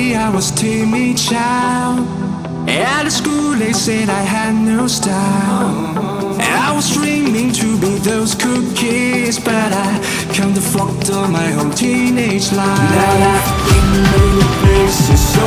I was timid child. At school they said I had no style. I was dreaming to be those cookies, but I can't afford all my whole teenage life. Now I've been many places, so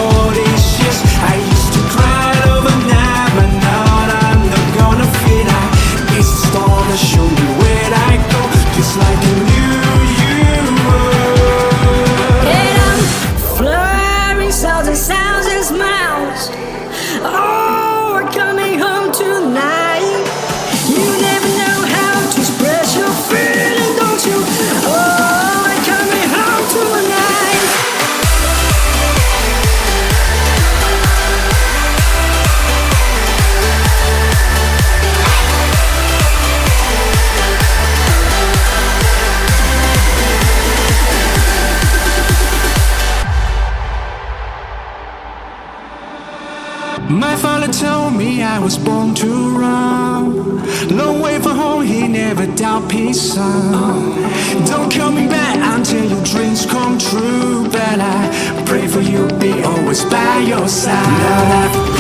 I was born to run. Long way from home, he never doubt peace, son. Don't me back until your dreams come true. But I pray for you, be always by your side.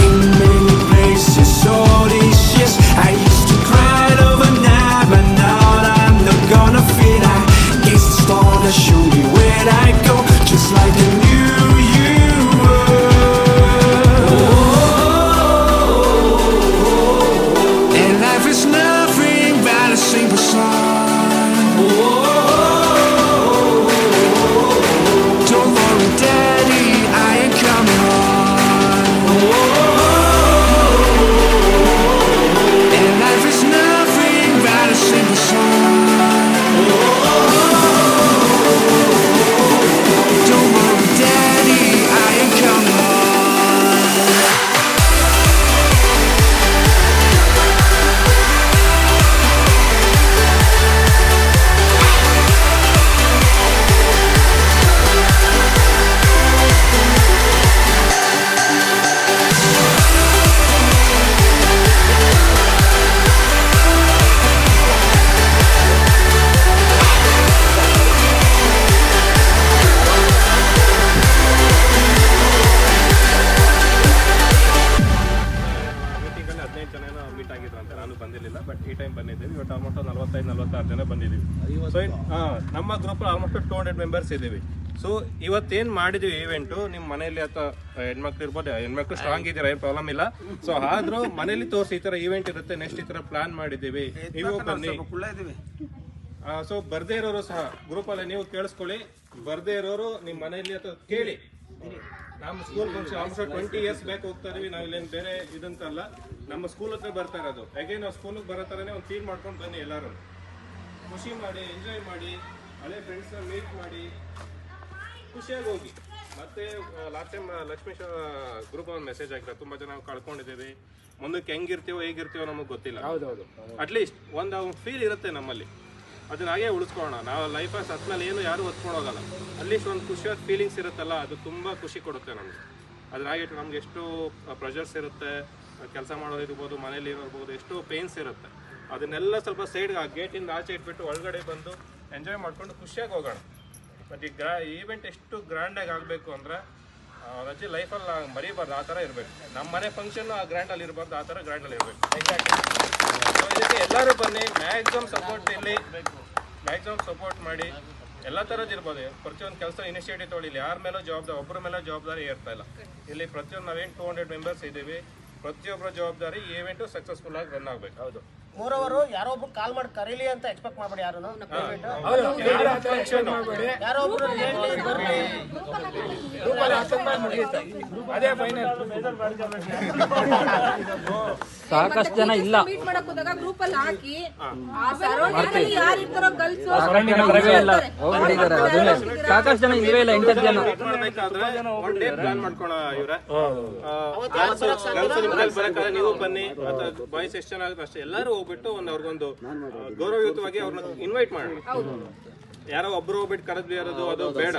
Meet ಆಗಿದ್ರು ಅಂತ ನಾನು ಬಂದಿರಲಿಲ್ಲ but ಈ time ಬಂದಿದ್ದೀವಿ. ಇವತ್ತು almost ನಲವತ್ತೈದು ನಲವತ್ತಾರು ಜನ ಬಂದಿದ್ದೀವಿ. ಸೊ ನಮ್ಮ group almost two hundred members ಇದ್ದೀವಿ. ಸೊ ಇವತ್ತೇನು ಮಾಡಿದ್ವಿ ಈವೆಂಟು ನಿಮ್ಮ ಮನೆಯಲ್ಲಿ ಅಥವಾ ಹೆಣ್ಮಕ್ಳು ಇರ್ಬೋದು ಹೆಣ್ಮಕ್ಳು ಸ್ಟ್ರಾಂಗ್ ಇದ್ದೀರಾ ಏನು ಪ್ರಾಬ್ಲಮ್ ಇಲ್ಲ. ಸೊ ಆದರೂ ಮನೇಲಿ ತೋರಿಸಿ ಈ ಥರ ಈವೆಂಟ್ ಇರುತ್ತೆ ನೆಕ್ಸ್ಟ್ ಈ ಥರ ಪ್ಲಾನ್ ಮಾಡಿದ್ದೀವಿ. ನೀವು ಬನ್ನಿ. ಸೊ ಬರ್ದೇ ಇರೋರು ಸಹ ಗ್ರೂಪಲ್ಲೇ ಅಲ್ಲಿ ನೀವು ಕೇಳಿಸ್ಕೊಳ್ಳಿ. ಬರ್ದೇ ಇರೋರು ನಿಮ್ಮ ಮನೆಯಲ್ಲಿ ಅಥವಾ ಕೇಳಿ. ನಮ್ಮ school function almost twenty years back ಹೋಗ್ತಾ ಇದೀವಿ ನಾವು ಇಲ್ಲೇನು ಬೇರೆ ಇದಂತಲ್ಲ. ನಮ್ಮ ಸ್ಕೂಲ್ ಹತ್ರ ಬರ್ತಾ ಇರೋದು. ಯಾಕೆ ನಾವು ಸ್ಕೂಲಿಗೆ ಬರೋ ಥರನೇ ಒಂದು ಫೀಲ್ ಮಾಡ್ಕೊಂಡು ಬನ್ನಿ ಎಲ್ಲರೂ. ಖುಷಿ ಮಾಡಿ ಎಂಜಾಯ್ ಮಾಡಿ ಹಳೆ ಫ್ರೆಂಡ್ಸ್ನ ಮೀಟ್ ಮಾಡಿ ಖುಷಿಯಾಗಿ ಹೋಗಿ. ಮತ್ತೆ ಲಾಸ್ಟ್ ಟೈಮ್ ಲಕ್ಷ್ಮೀಶ ಗ್ರೂಪ್ ಒಂದು ಮೆಸೇಜ್ ಹಾಕಿದ್ರೆ. ತುಂಬಾ ಜನ ಕಳ್ಕೊಂಡಿದ್ದೀವಿ. ಮುಂದಕ್ಕೆ ಹೆಂಗಿರ್ತೀವೋ ಹೇಗಿರ್ತೀವೋ ನಮಗೆ ಗೊತ್ತಿಲ್ಲ. ಹೌದೌದು. ಅಟ್ಲೀಸ್ಟ್ ಒಂದು ಫೀಲ್ ಇರುತ್ತೆ ನಮ್ಮಲ್ಲಿ. ಅದನ್ನ ಹಾಗೆ ಉಳಿಸ್ಕೊಳ್ಳೋಣ. ನಾವು ಲೈಫ್ ಸತ್ಮೇಲೆ ಏನು ಯಾರು ಹೋಗಲ್ಲ. ಅಟ್ಲೀಸ್ಟ್ ಒಂದು ಖುಷಿಯಾದ ಫೀಲಿಂಗ್ಸ್ ಇರುತ್ತಲ್ಲ, ಅದು ತುಂಬಾ ಖುಷಿ ಕೊಡುತ್ತೆ ನಮಗೆ. ಹಾಗೆ ನಮ್ಗೆ ಎಷ್ಟು ಪ್ರೆಷರ್ಸ್ ಇರುತ್ತೆ ಕೆಲಸ ಮಾಡೋದಿರ್ಬೋದು, ಮನೇಲಿ ಇರ್ಬೋದು, ಎಷ್ಟು ಪೇನ್ಸ್ ಇರುತ್ತೆ. ಅದನ್ನೆಲ್ಲ ಸ್ವಲ್ಪ ಸೈಡ್ಗೆ ಆ ಗೇಟಿಂದ ಆಚೆ ಇಟ್ಬಿಟ್ಟು ಒಳಗಡೆ ಬಂದು ಎಂಜಾಯ್ ಮಾಡ್ಕೊಂಡು ಖುಷಿಯಾಗಿ ಹೋಗೋಣ. ಮತ್ತು ಈ ಗ್ರಾ ಈವೆಂಟ್ ಎಷ್ಟು ಗ್ರ್ಯಾಂಡಾಗಿ ಆಗಬೇಕು ಅಂದರೆ ರಜೆ ಲೈಫಲ್ಲಿ ಮರಿಬಾರ್ದು, ಆ ಥರ ಇರಬೇಕು. ನಮ್ಮ ಮನೆ ಫಂಕ್ಷನ್ ಆ ಗ್ರ್ಯಾಂಡಲ್ಲಿ ಇರಬಾರ್ದು, ಆ ಥರ ಗ್ರ್ಯಾಂಡಲ್ಲಿ ಇರಬೇಕು. ಸೊ ಇದಕ್ಕೆ ಎಲ್ಲರೂ ಬನ್ನಿ ಮ್ಯಾಕ್ಸಿಮಮ್ ಸಪೋರ್ಟ್ ಇಲ್ಲಿ. ಮ್ಯಾಕ್ಸಿಮಮ್ ಸಪೋರ್ಟ್ ಮಾಡಿ. ಎಲ್ಲ ಥರದ್ದು ಇರ್ಬೋದು. ಪ್ರತಿಯೊಂದು ಕೆಲಸ ಇನಿಷಿಯೇಟಿವ್ ತೊಗೊಳ್ಳಿ. ಇಲ್ಲಿ ಯಾರ ಮೇಲೂ ಜವಾಬ್ದಾರಿ ಒಬ್ಬರ ಮೇಲೆ ಜವಾಬ್ದಾರಿ ಇರ್ತಾ ಇಲ್ಲ. ಇಲ್ಲಿ ಪ್ರತಿಯೊಂದು ನಾವೇನು ಟೂ ಹಂಡ್ರೆಡ್ ಮೆಂಬರ್ಸ್ ಇದ್ದೀವಿ ಪ್ರತಿಯೊಬ್ಬರ ಜವಾಬ್ದಾರಿ ಈ ಇವೆಂಟು ಸಕ್ಸಸ್ಫುಲ್ ಆಗಿ ರನ್ ಆಗಬೇಕು. ಹೌದು. ಮೂರವರು ಯಾರೋ ಒಬ್ರು ಕಾಲ್ ಮಾಡಿ ಕರೀಲಿ ಅಂತ ಎಕ್ಸ್ಪೆಕ್ಟ್ ಮಾಡ್ಬೇಡಿ ಯಾರು ಯಾರೋ ಒಬ್ರು ಸಾಕಷ್ಟು ಜನ ಇಲ್ಲ. ಮೀಟ್ ಮಾಡಕ್ ಹೋದಾಗ ಗ್ರೂಪ್ ಅಲ್ಲಿ ಹಾಕಿ ಆ ಸರೌಂಡಿಂಗ್ ಯಾರು ಇರ್ತಾರೋ ಗರ್ಲ್ಸ್ ಸಾಕಷ್ಟು ಜನ ಇಲ್ವೇ ಇಲ್ಲ ಇಂಟರ್ ಜನ. ನೀವು ಬನ್ನಿ. ಬಾಯ್ಸ್ ಎಷ್ಟು ಜನ ಆಗುತ್ತೆ ಅಷ್ಟೇ. ಎಲ್ಲರೂ ಹೋಗ್ಬಿಟ್ಟು ಒಂದು ಅವ್ರಿಗೊಂದು ಗೌರವಯುತವಾಗಿ ಅವ್ರನ್ನ ಇನ್ವೈಟ್ ಮಾಡೋಣ ಯಾರೋ ಒಬ್ರು ಹೋಗ್ಬಿಟ್ಟು ಕರೆದ್ವಿ ಇರೋದು ಅದು ಬೇಡ.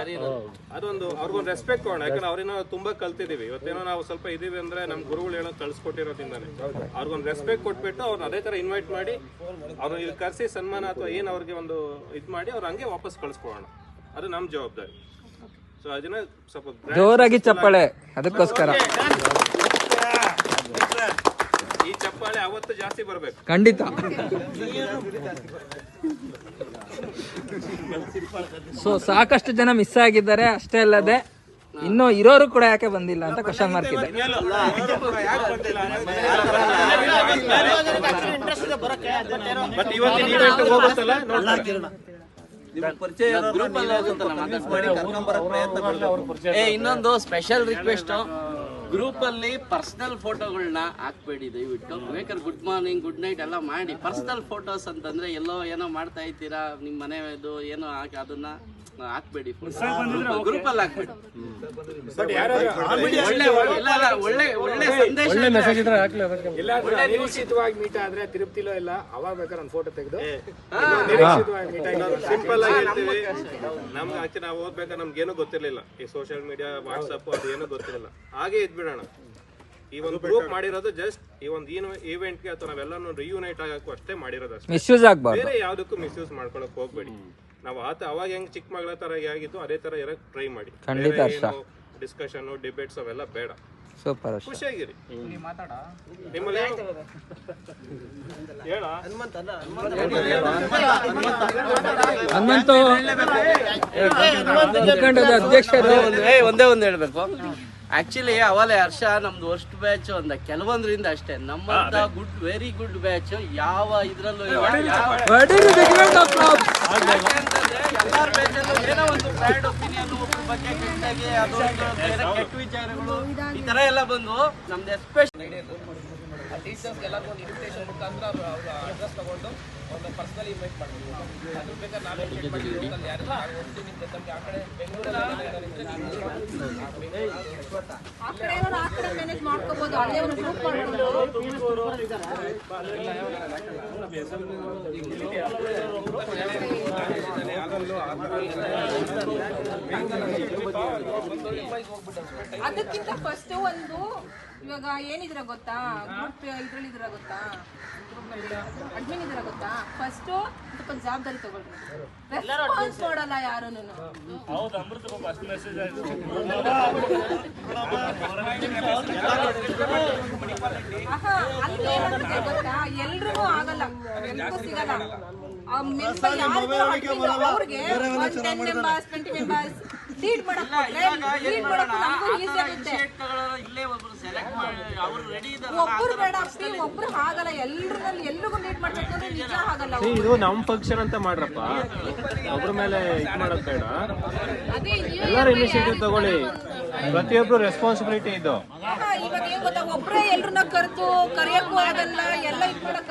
ಅದೊಂದು ಅವ್ರಿಗೊಂದು ರೆಸ್ಪೆಕ್ಟ್ ಕೊಡೋಣ. ಯಾಕಂದ್ರೆ ಅವ್ರಿನ ತುಂಬಾ ಕಲ್ತಿದೀವಿ. ಇವತ್ತೇನೋ ನಾವು ಸ್ವಲ್ಪ ಇದೀವಿ ಅಂದ್ರೆ ನಮ್ ಗುರುಗಳು ಹೇಳೋ ಕಳ್ಸಿಕೊಟ್ಟಿರೋದ್ರಿಂದಾನೆ ಅವ್ರಿಗೊಂದು ರೆಸ್ಪೆಕ್ಟ್ ಕೊಟ್ಬಿಟ್ಟು ಅವ್ರನ್ನ ಅದೇ ತರ ಇನ್ವೈಟ್ ಮಾಡಿ ಅವ್ರನ್ನ ಇಲ್ಲಿ ಕರೆಸಿ ಸನ್ಮಾನ ಅಥವಾ ಏನ್ ಅವ್ರಿಗೆ ಒಂದು ಇದ್ ಮಾಡಿ ಅವ್ರ ಹಂಗೆ ವಾಪಸ್ ಕಳ್ಸ್ಕೊಡೋಣ ಅದು ನಮ್ ಜವಾಬ್ದಾರಿ. ಸೊ ಅದನ್ನ ಸ್ವಲ್ಪ ಜೋರಾಗಿ ಚಪ್ಪಾಳೆ. ಅದಕ್ಕೋಸ್ಕರ ಈ ಜಾಸ್ತಿ ಬರ್ಬೇಕು. ಖಂಡಿತ. ಸೊ ಸಾಕಷ್ಟು ಜನ ಮಿಸ್ ಆಗಿದ್ದಾರೆ ಅಷ್ಟೇ ಅಲ್ಲದೆ ಇನ್ನು ಇರೋರು ಕೂಡ ಯಾಕೆ ಬಂದಿಲ್ಲ ಅಂತ ಕ್ವಶನ್ ಮಾರ್ಕ್ ಇದೆ. ಇನ್ನೊಂದು ಸ್ಪೆಷಲ್ ರಿಕ್ವೆಸ್ಟ್ ಗ್ರೂಪ್ ಅಲ್ಲಿ ಪರ್ಸನಲ್ ಫೋಟೋಗಳನ್ನ ಹಾಕ್ಬೇಡಿ ದಯವಿಟ್ಟು. ಬೇಕಾದ್ರೆ ಗುಡ್ ಮಾರ್ನಿಂಗ್, ಗುಡ್ ನೈಟ್ ಎಲ್ಲ ಮಾಡಿ. ಪರ್ಸನಲ್ ಫೋಟೋಸ್ ಅಂತಂದ್ರೆ ಎಲ್ಲೋ ಏನೋ ಮಾಡ್ತಾ ಇದ್ದೀರಾ ನಿಮ್ಮ ಮನೆಯದು, ಏನೋ ಹಾಕಿ ಅದನ್ನ. ಹಾಕ್ಬೇಡಿ ಗ್ರೂಪ್ ಅಲ್ಲಿ ಹಾಕ್ಬೇಡಿ. ಒಳ್ಳೆ ಒಳ್ಳೆ ಒಳ್ಳೆ ಸಂದೇಶ ಒಳ್ಳೆ ನಿರೀಕ್ಷಿತವಾಗಿ ಮೀಟ್ ಆದ್ರೆ ತಿರುಪ್ತಿಲೋ ಇಲ್ಲ ಅವಾಗ ಬೇಕಾದ್ರೆ ಒಂದು ಫೋಟೋ ತೆಗೆದು ಸಿಂಪಲ್ ಆಗಿ ಹೇಳ್ತೀವಿ ನಮ್ಗೆ ಆಕ್ಚುಲಿ ನಾವು ಓದ್ಬೇಕಾದ್ರೆ ನಮ್ಗೇನು ಗೊತ್ತಿರ್ಲಿಲ್ಲ. ಈ ಸೋಷಿಯಲ್ ಮೀಡಿಯಾ ವಾಟ್ಸಪ್ ಅದು ಏನೂ ಗೊತ್ತಿರಲಿಲ್ಲ. ಹಾಗೆ ಇದ್ಬಿಡೋಣ. ಈ ಒಂದು ಗ್ರೂಪ್ ಮಾಡಿರೋದು ಜಸ್ಟ್ ಈ ಒಂದು ಈವೆಂಟ್ಗೆ ಅಥವಾ ನಾವೆಲ್ಲನೂ ರಿಯೂನೈಟ್ ಆಗಕ್ಕೂ ಅಷ್ಟೇ ಮಾಡಿರೋದು ಅಷ್ಟೇ. ಮಿಸ್ಯೂಸ್ ಆಗ್ಬಾರ್ದು. ಬೇರೆ ಯಾವ್ದಕ್ಕೂ ಮಿಸ್ಯೂಸ್ ಮಾಡ್ಕೊಳಕ್ ಹೋಗ್ಬೇಡಿ. ನಾವು ಆತ ಅವಾಗ ಹೆಂಗ್ ಚಿಕ್ಕ ಮಗಳ ತರ ಆಗಿತ್ತು ಅದೇ ತರ ಇರಕ್ ಟ್ರೈ ಮಾಡಿ. ಖಂಡಿತ ಹರ್ಷ. ಡಿಸ್ಕಷನ್ ಡಿಬೇಟ್ಸ್ ಅವೆಲ್ಲ ಬೇಡ. ಸೂಪರ್ ಖುಷಿಯಾಗಿರಿ. ನಿಮ್ಮಲ್ಲಿ ಏನು? ಹೇಳ? ಹನುಮಂತು ಮುಖಂಡದ ಅಧ್ಯಕ್ಷರು. ಏ ಒಂದೇ ಒಂದು ಹೇಳ್ಬೇಕು. ಆಕ್ಚುಲಿ ಅವಲೇ ಹರ್ಷ ನಮ್ದು ವರ್ಸ್ಟ್ ಬ್ಯಾಚ್ ಅಂದ ಕೆಲವೊಂದ್ರಿಂದ ಅಷ್ಟೇ. ನಮ್ಮಂತ ಗುಡ್ ವೆರಿ ಗುಡ್ ಬ್ಯಾಚ್ ಯಾವ ಇದ್ರಲ್ಲೂ ಯಾಕೆಂತಂದ್ರೆ ಎಲ್ಲಾರ್ ಏನೋ ಒಂದು ಬ್ಯಾಡ್ ಒಪಿನಿಯನ್ ಒಬ್ರ ಬಗ್ಗೆ ಕೆಟ್ಟಾಗಿ ಕೆಟ್ಟ ವಿಚಾರಗಳು ಈ ತರ ಎಲ್ಲ ಬಂದು ನಮ್ದು ಎಸ್ಪೆಷಲ್ ಅಲ್ಲೇ ಒಂದು ಗ್ರೂಪ್ ಮಾಡ್ಕೊಂಡು. ಅದಕ್ಕಿಂತ ಫಸ್ಟ್ ಒಂದು ಇವಾಗ ಏನಿದ್ರ ಗೊತ್ತಾ? ಗ್ರೂಪ್ ಇದ್ರಲ್ಲಿ ಇದ್ರ ಗೊತ್ತಾ? ಅಡ್ಮಿನ್ ಇದ್ರ ಗೊತ್ತಾ? ಫಸ್ಟ್ ಸ್ವಲ್ಪ ಜವಾಬ್ದಾರಿ ತಗೊಳ್ರಿ. ರೆಸ್ಪಾನ್ಸ್ ಮಾಡಲ್ಲ ಯಾರೂನು ಅಲ್ಲಿ ಗೊತ್ತಾ? ಎಲ್ರಿಗೂ ಆಗಲ್ಲ. ಎಲ್ರಿಗೂ ಸಿಗಲ್ಲ. ಅವ್ರಿಗೆ ಒಂದ್ ten members twenty members lead ಮಾಡಕ್ ಲೀಡ್ ಮಾಡಕ್ ನಮಗೂ ಈಸಿ ಆಗುತ್ತೆ. ಇಲ್ಲೇ ಒಬ್ರು ಸೆಲೆಕ್ಟ್ ಮಾಡಿ ಅವ್ರು ರೆಡಿ ಇದಾರೆ ಒಬ್ರು ಬೇಡ ಅಪ್ಪಿ ಒಬ್ರು ಆಗಲ್ಲ ಎಲ್ರಲ್ಲಿ ಎಲ್ರಿಗೂ ಲೀಡ್ ಮಾಡ್ಬೇಕು ನಿಜ ಆಗಲ್ಲ ಇದು ನಮ್ ಫಂಕ್ಷನ್ ಅಂತ ಮಾಡ್ರಪ್ಪ. ಒಬ್ರ ಮೇಲೆ ಇದು ಮಾಡಕ್ ಬೇಡ. ಎಲ್ಲರೂ ಇನಿಷಿಯೇಟಿವ್ ತಗೊಳ್ಳಿ. ಪ್ರತಿಯೊಬ್ರು ರೆಸ್ಪಾನ್ಸಿಬಿಲಿಟಿ ಇದು. ಒಬ್ಬರೇ ಇವಾಗ ಏನ್ ಗೊತ್ತಾ ಒಬ್ರೇ ಎಲ್ರನ್ನ ಕರೆತು ಕರೆಯಕ್ಕೂ ಆಗಲ್ಲ ಎಲ್ಲ ಇದ್ ಮಾಡಕ್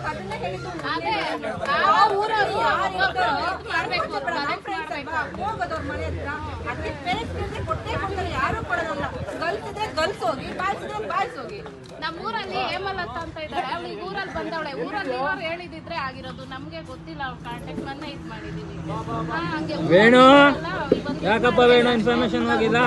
ಯಾರೋ ಅವ್ರ ಕೊಡೋದಿಲ್ಲ. ಹೋಗಿ ಬಾಯ್ಸ್ ಹೋಗಿ ನಮ್ಮೂರಲ್ಲಿ ಹೇಮಲತ ಅಂತ ಇದ್ದಾರೆ. ಅವಳು ಊರಲ್ಲಿ ಬಂದವಳೆ. ಊರಲ್ಲಿ ಇರೋರು ಹೇಳಿದಿದ್ರೆ ಆಗಿರೋದು. ನಮ್ಗೆ ಗೊತ್ತಿಲ್ಲ ಅವ್ಳ ಕಾಂಟ್ಯಾಕ್ಟ್ ಮೊನ್ನೆ ಇದ್ ಮಾಡಿದೀವಿ ಹಂಗೆ ವೇಣು ಯಾಕಪ್ಪ ವೇಣು ಇನ್ಫಾರ್ಮೇಶನ್ ಹೋಗಿಲ್ಲ?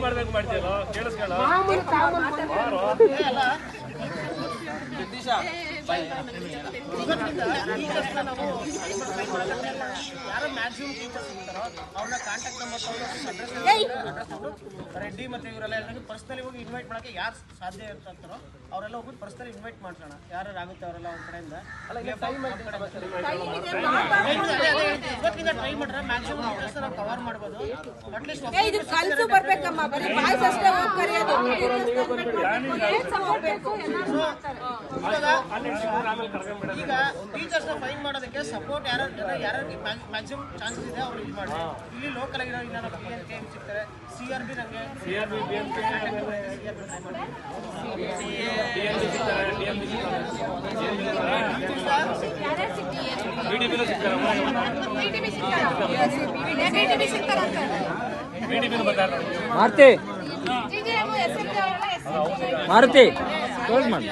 ಮಾಡ್ಬೇಕು ಮಾಡ್ತೀರೋ ಕೇಳಿಸ್ಕೊಳ್ಳೋ ಯಾರು ಮ್ಯಾಕ್ಸಿಮಮ್ ಟೀಚರ್ಸ್ ಇರ್ತಾರೋ ಅವ್ರನ್ನ ಕಾಂಟ್ಯಾಕ್ಟ್ ನಂಬರ್ ರೆಡ್ಡಿ ಮತ್ತೆ ಇವರೆಲ್ಲ ಎಲ್ಲರಿಗೂ ಪರ್ಸನಲಿ ಹೋಗಿ ಇನ್ವೈಟ್ ಮಾಡಕ್ಕೆ ಯಾರು ಸಾಧ್ಯ ಇರ್ತಾರೋ ಅವರೆಲ್ಲ ಹೋಗಿ ಪರ್ಸನಲಿ ಇನ್ವೈಟ್ ಮಾಡ್ಸೋಣ. ಯಾರು ಆಗುತ್ತೆ ಅವರೆಲ್ಲ ಒಂದ್ ಕಡೆಯಿಂದ? ಟ್ರೈ ಮಾಡ್ರೆ ಮ್ಯಾಕ್ಸಿಮಮ್ ಟೀಚರ್ಸ್ ನಾವು ಕವರ್ ಮಾಡ್ಬೋದು. ಅಟ್ಲೀಸ್ಟ್ ಇದು ಬರ್ಬೇಕಮ್ಮ ಬರೀ ಬಾಯ್ಸ್ ಅಷ್ಟೇ ಹೋಗಿ ಕರೆಯೋದು. ಈಗ ಟೀಚರ್ಸ್ ಫೈನ್ ಮಾಡೋದಕ್ಕೆ ಸಪೋರ್ಟ್ ಯಾರು ಯಾರು ಮ್ಯಾಕ್ಸಿಮಮ್ ಚಾನ್ಸಸ್ ಇದೆ ಅವ್ರು ಇದು ಮಾಡಿ ಇಲ್ಲಿ ಲೋಕಲ್ ಆಗಿರೋ ಇಲ್ಲ ನಮ್ಮ ಪಿ ಎನ್ ಕೆ ಸಿಗ್ತಾರೆ ಸಿ ಆರ್ ಬಿ ನನಗೆ C R B B M K Maruti Maruti close ಮಾಡಿ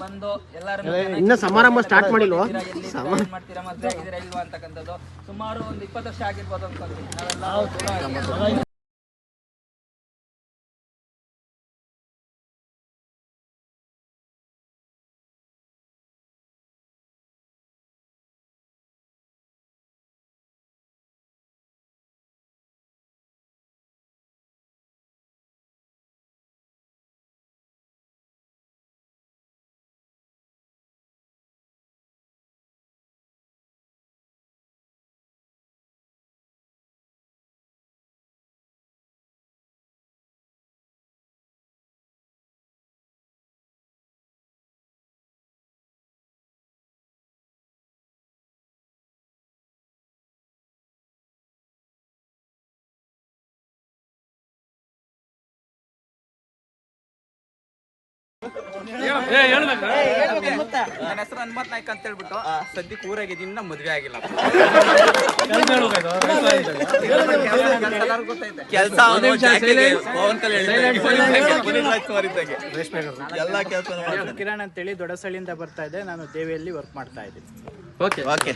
ಬಂದು ಎಲ್ಲರೂ ಇನ್ನ ಸಮಾರಂಭ ಸ್ಟಾರ್ಟ್ ಮಾಡಿಲ್ವಾ? ಮಾಡ್ತೀರಾ ಮದ್ವೆ ಆಗಿದ್ದೀರಾ ಇಲ್ವಾ ಅಂತಕ್ಕಂಥದ್ದು. ಸುಮಾರು ಒಂದು ಇಪ್ಪತ್ತು ವರ್ಷ ಆಗಿರ್ಬೋದು ಅಂತ ನಾವೆಲ್ಲ ನನ್ನ ಹೆಸರು ಹನುಮತ್ ನಾಯ್ಕ ಅಂತ ಹೇಳ್ಬಿಟ್ಟು ಸದ್ಯಕ್ಕೆ ಊರಾಗಿದ್ದೀನಿ ನಮ್ಮ ಮದ್ವೆ ಆಗಿಲ್ಲ ಕೆಲಸ ಎಲ್ಲ ಕೆಲಸ ಕಿರಣ್ ಅಂತೇಳಿ ದೊಡ್ಡಸಳ್ಳಿಯಿಂದ ಬರ್ತಾ ಇದೆ ನಾನು ದೇವಿಯಲ್ಲಿ ವರ್ಕ್ ಮಾಡ್ತಾ ಇದ್ದೀನಿ ಓಕೆ ಓಕೆ